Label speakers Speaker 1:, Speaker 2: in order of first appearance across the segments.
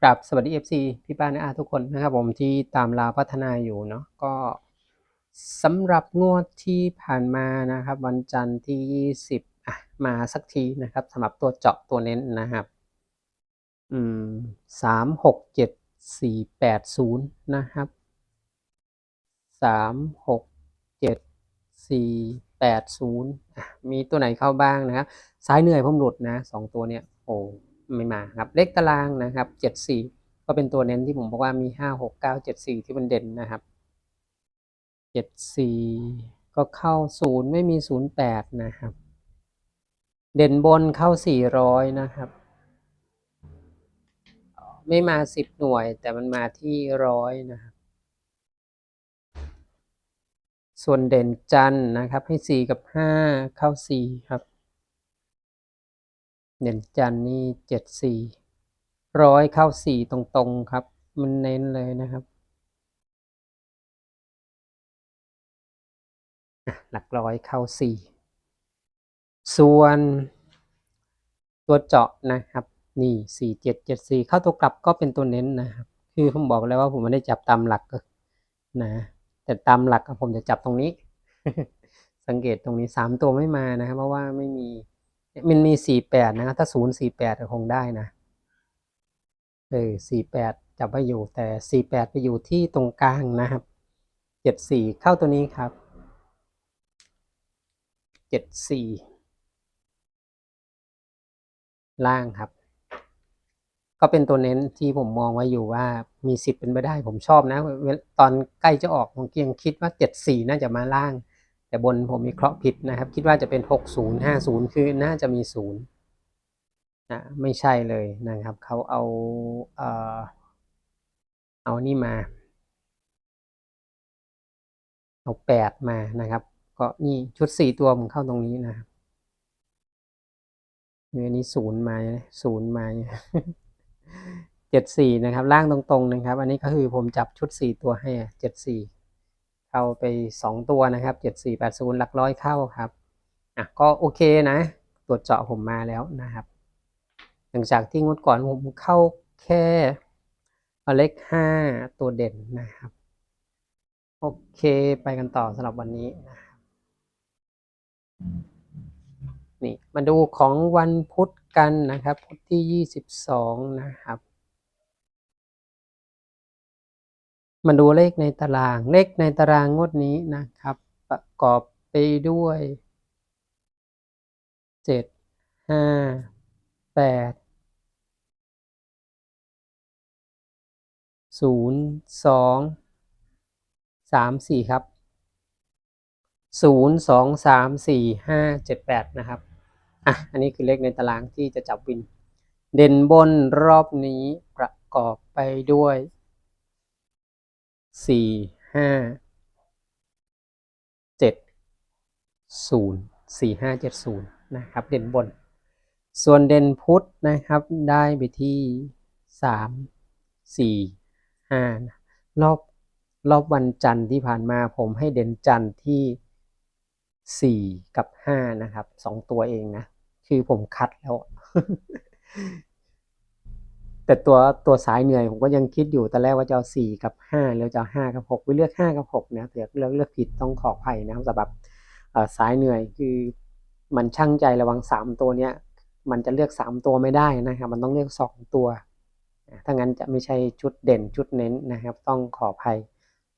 Speaker 1: กราบสวัสดี FC พี่ป้านะอาทุกคนนะครับผมที่ตามลาพัฒนาอยู่เนาะก็สำหรับงวดที่ผ่านมานะครับ วันจันทร์ที่ 20อะมาสักทีนะครับสำหรับตัวเจาะตัวเน้นนะครับ อืมสามหกเจ็ดสี่แปดศูนย์นะครับสามหกเจ็ดสี่แปดศูนย์มีตัวไหนเข้าบ้างนะครับซ้ายเหนื่อยผมหลุดนะสองตัวเนี่ยโอ้ ไม่มาครับเลขตารางนะครับเจ็ดสี่ก็เป็นตัวเน้นที่ผมบอกว่ามีห้าหกเก้าเจ็ดสี่ที่มันเด่นนะครับเจ็ดสี่ก็เข้าศูนย์ไม่มีศูนย์แปดนะครับ เด่นบนเข้าสี่ร้อยนะครับ ไม่มาสิบหน่วย แต่มันมาที่ร้อยนะครับส่วนเด่นจันนะครับให้สี่กับห้าเข้าสี่ครับ เด่นจันนี่เจ็ดสี่ร้อยเข้าสี่ตรงๆครับ มันเน้นเลยนะครับ หลักร้อยเข้าสี่ส่วน ตัวเจาะนะครับ นี่สี่เจ็ดเจ็ดสี่เข้าตัวกลับก็เป็นตัวเน้นนะครับ คือผมบอกแล้วว่าผมไม่ได้จับตามหลักนะ แต่ตามหลักผมจะจับตรงนี้ สังเกตตรงนี้สามตัวไม่มานะครับเพราะว่าไม่มี มันมีสี่แปดนะถ้าศูนย์สี่แปดคงได้นะเออสี่แปดจับไว้อยู่แต่สี่แปดไปอยู่ที่ตรงกลางนะครับเจ็ดสี่เข้าตัวนี้ครับเจ็ดสี่ล่างครับ ก็เป็นตัวเน้นที่ผมมองไว้อยู่ว่ามีสิทธิ์เป็นไปได้ผมชอบนะ ตอนใกล้จะออกผมยังคิดว่าเจ็ดสี่น่าจะมาล่าง แต่บนผมมีเคราะห์ผิดนะครับ คิดว่าจะเป็นหกศูนย์ห้าศูนย์คือน่าจะมีศูนย์นะไม่ใช่เลยนะครับ เขาเอาเออเอานี่มา เอาแปดมานะครับ ก็นี่ชุดสี่ตัวผมเข้าตรงนี้นะครับอันนี้ศูนย์มาศูนย์มาเจ็ดสี่นะครับ ล่างตรงๆนะครับ อันนี้ก็คือผมจับชุดสี่ตัวให้เจ็ดสี่ เข้าไปสองตัวนะครับเจ็ดสี่แปดศูนย์หลักร้อยเข้าครับอะก็โอเคนะ ตรวจเจาะผมมาแล้วนะครับ หลังจากที่งดก่อนผมเข้าแค่เลขห้าตัวเด่นนะครับ โอเคไปกันต่อสำหรับวันนี้นะครับนี่มาดูของวันพุธกันนะครับ พุธที่ยี่สิบสองนะครับ มาดูเลขในตาราง เลขในตารางงวดนี้นะครับ ประกอบไปด้วยเจ็ดห้าแปดศูนย์สองสามสี่ครับศูนย์สองสามสี่ห้าเจ็ดแปดนะครับ อะ อันนี้คือเลขในตารางที่จะจับวิน เด่นบนรอบนี้ประกอบไปด้วย สี่ห้าเจ็ดศูนย์สี่ห้าเจ็ดศูนย์นะครับ เด่นบน ส่วนเด่นพุธนะครับ ได้ไปที่สามสี่ห้ารอบรอบวันจันทร์ที่ผ่านมาผมให้เด่นจันทร์ที่สี่กับห้านะครับสองตัวเองนะ คือผมคัดแล้ว แต่ตัวตัวสายเหนื่อยผมก็ยังคิดอยู่ตอนแรกว่าจะเอาสี่กับห้าแล้วจะเอาห้ากับหกไปเลือกห้ากับหกนะแต่เลือกเลือกผิดต้องขออภัยนะครับสำหรับสายเหนื่อยคือมันช่างใจระวังสามตัวเนี้ยมันจะเลือกสามตัวไม่ได้นะครับ มันต้องเลือกสองตัวถ้างั้นจะไม่ใช่ชุดเด่นชุดเน้นนะครับ ต้องขออภัย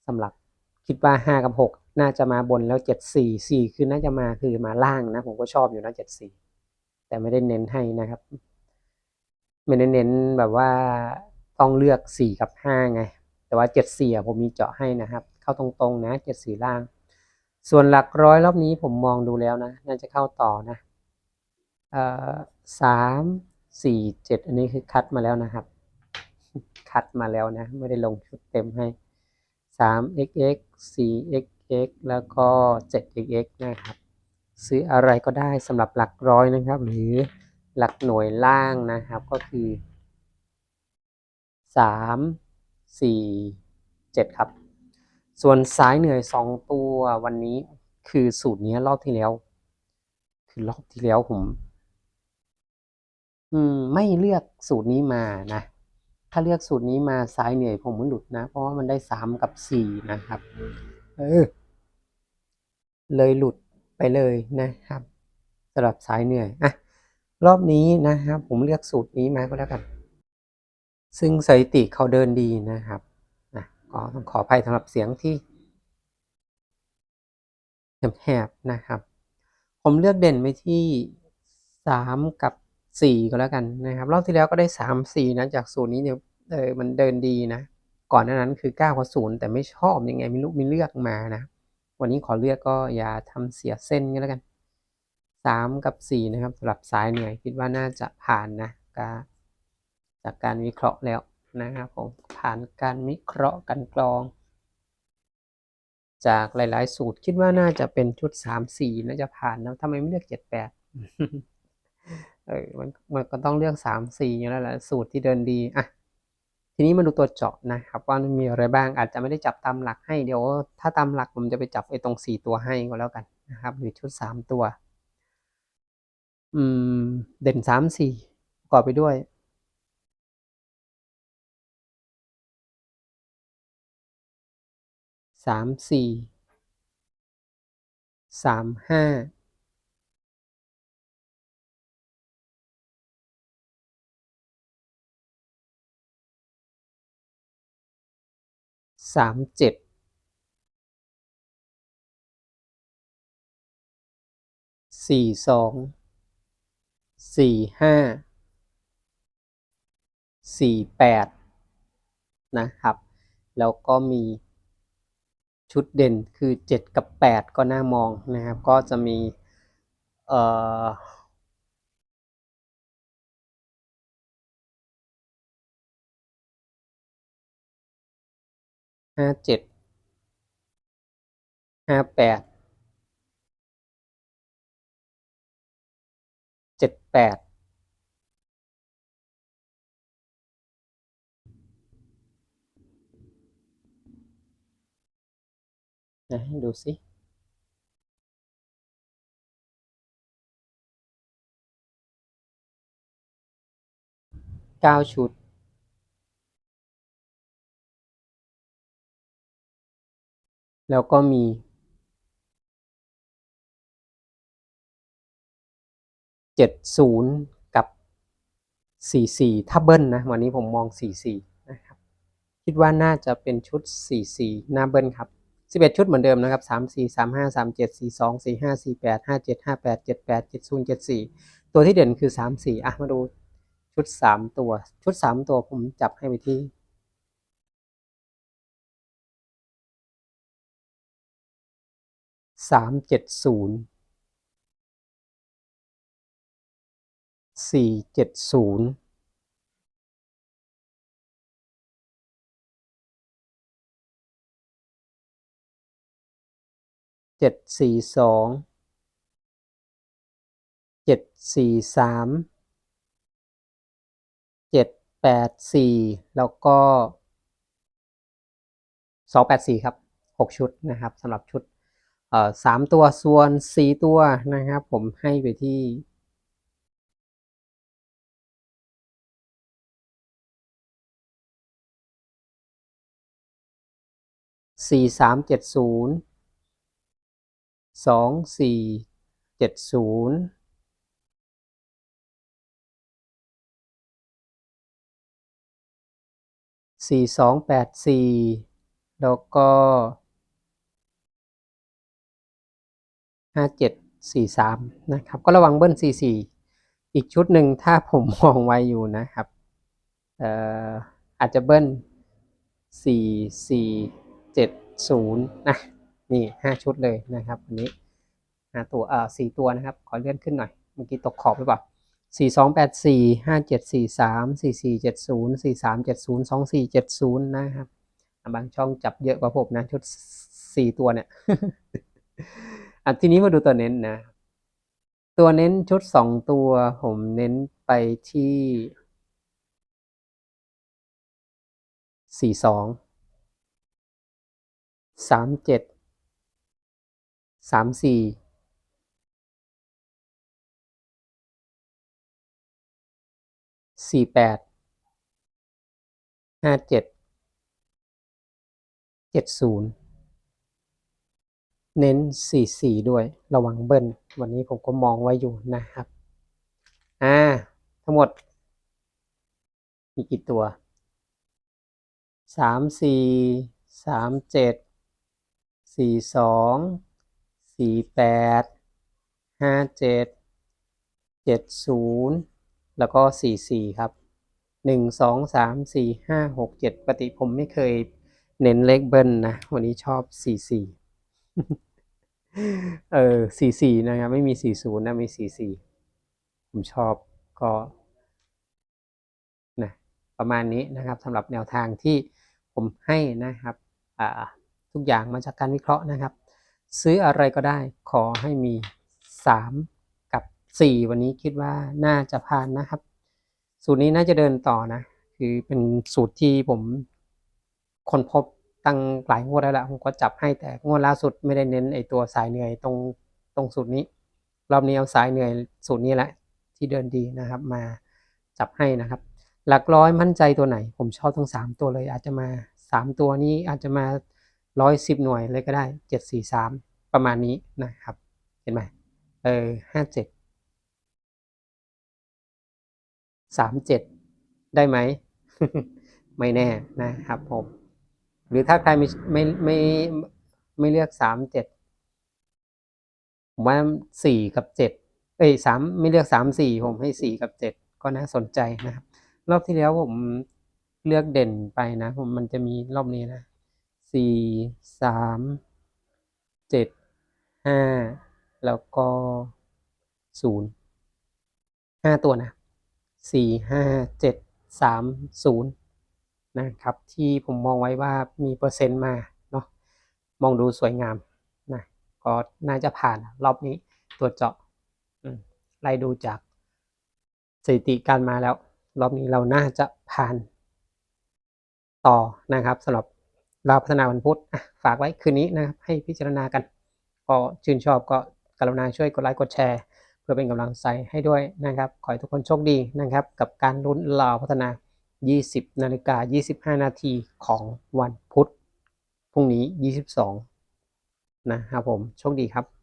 Speaker 1: สำหรับคิดว่าห้ากับหกน่าจะมาบนแล้วเจ็ดสี่สี่คือน่าจะมาคือมาล่างนะ ผมก็ชอบอยู่นะเจ็ดสี่แต่ไม่ได้เน้นให้นะครับ ไม่ได้เน้นแบบว่าต้องเลือกสี่กับห้าไง แต่ว่าเจ็ดสี่ผมมีเจาะให้นะครับ เข้าตรงๆนะเจ็ดสี่ล่าง ส่วนหลักร้อยรอบนี้ผมมองดูแล้วนะ น่าจะเข้าต่อนะเอ่อสามสี่เจ็ดอันนี้คือคัดมาแล้วนะครับ คัดมาแล้วนะ ไม่ได้ลงชุดเต็มให้สาม xx สี่ xx แล้วก็เจ็ด xx นะครับ ซื้ออะไรก็ได้สำหรับหลักร้อยนะครับ หรือ หลักหน่วยล่างนะครับก็คือสามสี่เจ็ดครับ ส่วนสายเหนื่อยสองตัววันนี้คือสูตรนี้รอบที่แล้ว คือรอบที่แล้วผมอืมไม่เลือกสูตรนี้มานะ ถ้าเลือกสูตรนี้มาสายเหนื่อยผมมันหลุดนะ เพราะว่ามันได้สามกับสี่นะครับ เออ เลยหลุดไปเลยนะครับสำหรับสายเหนื่อยอะ รอบนี้นะครับ ผมเลือกสูตรนี้มาก็แล้วกัน ซึ่งสถิติเขาเดินดีนะครับนะก็ต้องขออภัยสำหรับเสียงที่แหบๆนะครับ ผมเลือกเด่นไปที่สามกับสี่ก็แล้วกันนะครับ รอบที่แล้วก็ได้สามสี่นะจากสูตรนี้เนี่ยเออมันเดินดีนะ ก่อนหน้านั้นคือเก้ากับศูนย์แต่ไม่ชอบยังไงไม่รู้ไม่เลือกมานะ วันนี้ขอเลือกก็อย่าทำเสียเส้นก็แล้วกัน สามกับสี่นะครับสำหรับสายเหนื่อยคิดว่าน่าจะผ่านนะกาจากการวิเคราะห์แล้วนะครับผมผ่านการวิเคราะห์กันกรอง จากหลาย ๆ สูตรคิดว่าน่าจะเป็นชุดสามสี่น่าจะผ่านนะทำไมไม่เลือกเจ็ดแปดเออมันมันก็ต้องเลือกสามสี่อย่างนั้นแหละสูตรที่เดินดีอะทีนี้มาดูตัวเจาะนะครับ ว่ามันมีอะไรบ้างอาจจะไม่ได้จับตามหลักให้เดี๋ยว ถ้าตามหลักผมจะไปจับไอ้ตรงสี่ตัวให้ก็แล้วกันนะครับหรือชุดสามตัว อืม เด่นสามสี่ประกอบไปด้วยสามสี่สามห้าสามเจ็ดสี่สอง สี่ห้าสี่แปดนะครับ แล้วก็มีชุดเด่นคือ 7 กับ 8 ก็น่ามองนะครับ ก็จะมีเอ่อห้าเจ็ดห้าแปด เจ็ดแปดนะให้ดูสิเก้าชุด แล้วก็มี เจ็ดศูนย์กับสี่สี่ถ้าเบิ้ลนะวันนี้ผมมองสี่สี่นะครับคิดว่าน่าจะเป็นชุดสี่สี่หน้าเบิ้ลครับสิบเอ็ดชุดเหมือนเดิมนะครับสามสี่สามห้าสามเจ็ดสี่สองสี่ห้าสี่แปดห้าเจ็ดห้าแปดเจ็ดแปดเจ็ดศูนย์เจ็ดสี่ตัวที่เด่นคือสามสี่อะมาดูชุดสามตัว ชุดสามตัวผมจับให้ไปที่สามเจ็ดศูนย์ สี่เจ็ดศูนย์เจ็ดสี่สองเจ็ดสี่สามเจ็ดแปดสี่แล้วก็สองแปดสี่ครับหกชุดนะครับสำหรับชุดสามตัวส่วนสี่ตัวนะครับ ผมให้ไปที่ สี่สามเจ็ดศูนย์สองสี่เจ็ดศูนย์สี่สองแปดสี่แล้วก็ห้าเจ็ดสี่สามนะครับ ก็ระวังเบิ้ลสี่สี่อีกชุดหนึ่งถ้าผมมองไว้อยู่นะครับเอ่ออาจจะเบิ้ลสี่สี่เจ็ด ศูนย์นะนี่ห้าชุดเลยนะครับวันนี้ห้าตัวเอ่อสี่ตัวนะครับ ขอเลื่อนขึ้นหน่อย เมื่อกี้ตกขอบไปเปล่าสี่สองแปดสี่ห้าเจ็ดสี่สามสี่สี่เจ็ดศูนย์สี่สามเจ็ดศูนย์สองสี่เจ็ดศูนย์นะครับบางช่องจับเยอะกว่าผมนะชุดสี่ตัวเนี่ยอะทีนี้มาดูตัวเน้นนะ ตัวเน้นชุดสองตัวผมเน้นไปที่สี่สอง สามเจ็ดสามสี่สี่แปดห้าเจ็ดเจ็ดศูนย์เน้นสี่สี่ด้วยระวังเบิ้ลวันนี้ผมก็มองไว้อยู่นะครับ อ่า ทั้งหมด มีกี่ตัวสามสี่สามเจ็ด สี่สองสี่แปดห้าเจ็ดเจ็ดศูนย์แล้วก็สี่สี่ครับหนึ่งสองสามสี่ห้าหกเจ็ดปกติผมไม่เคยเน้นเลขเบิ้ลนะ วันนี้ชอบสี่สี่เออสี่สี่นะครับ ไม่มีสี่ศูนย์นะมีสี่สี่ผมชอบก็นะประมาณนี้นะครับสำหรับแนวทางที่ผมให้นะครับอ่า ทุกอย่างมาจากการวิเคราะห์นะครับ ซื้ออะไรก็ได้ขอให้มีสามกับสี่วันนี้คิดว่าน่าจะผ่านนะครับ สูตรนี้น่าจะเดินต่อนะ คือเป็นสูตรที่ผมคนพบตั้งหลายงวดแล้วแหละผมก็จับให้แต่งวดล่าสุดไม่ได้เน้นไอตัวสายเหนื่อยตรงตรงสูตรนี้รอบนี้เอาสายเหนื่อยสูตรนี้แหละที่เดินดีนะครับ มาจับให้นะครับ หลักร้อยมั่นใจตัวไหน ผมชอบทั้งสามตัวเลยอาจจะมาสามตัวนี้อาจจะมา ร้อยสิบหน่วยเลยก็ได้เจ็ดสี่สามประมาณนี้นะครับ เห็นไหมเออห้าเจ็ดสามเจ็ดได้ไหม ไม่แน่นะครับผม หรือถ้าใครไม่ไม่ไม่ไม่เลือกสามเจ็ดผมว่าสี่กับเจ็ดเอ้ยสามไม่เลือกสามสี่ผมให้สี่กับเจ็ดก็น่าสนใจนะครับ รอบที่แล้วผมเลือกเด่นไปนะ ผมมันจะมีรอบนี้นะ สี่สามเจ็ดห้าแล้วก็ศูนย์ห้าตัวนะสี่ห้าเจ็ดสามศูนย์นะครับ ที่ผมมองไว้ว่ามีเปอร์เซ็นต์มาเนาะมองดูสวยงามนะก็น่าจะผ่านรอบนี้ตัวเจาะไล่ดูจากสถิติการมาแล้ว รอบนี้เราน่าจะผ่านต่อนะครับสำหรับ เราพัฒนาวันพุธฝากไว้คืนนี้นะครับให้พิจารณากันก็ชื่นชอบก็กรุณาช่วยกดไลค์กดแชร์ เพื่อเป็นกำลังใจให้ด้วยนะครับ ขอให้ทุกคนโชคดีนะครับ กับการลุ้นลาวพัฒนา 20นาฬิกา25 นาทีของวันพุธพรุ่งนี้ 22 นะครับผมโชคดีครับ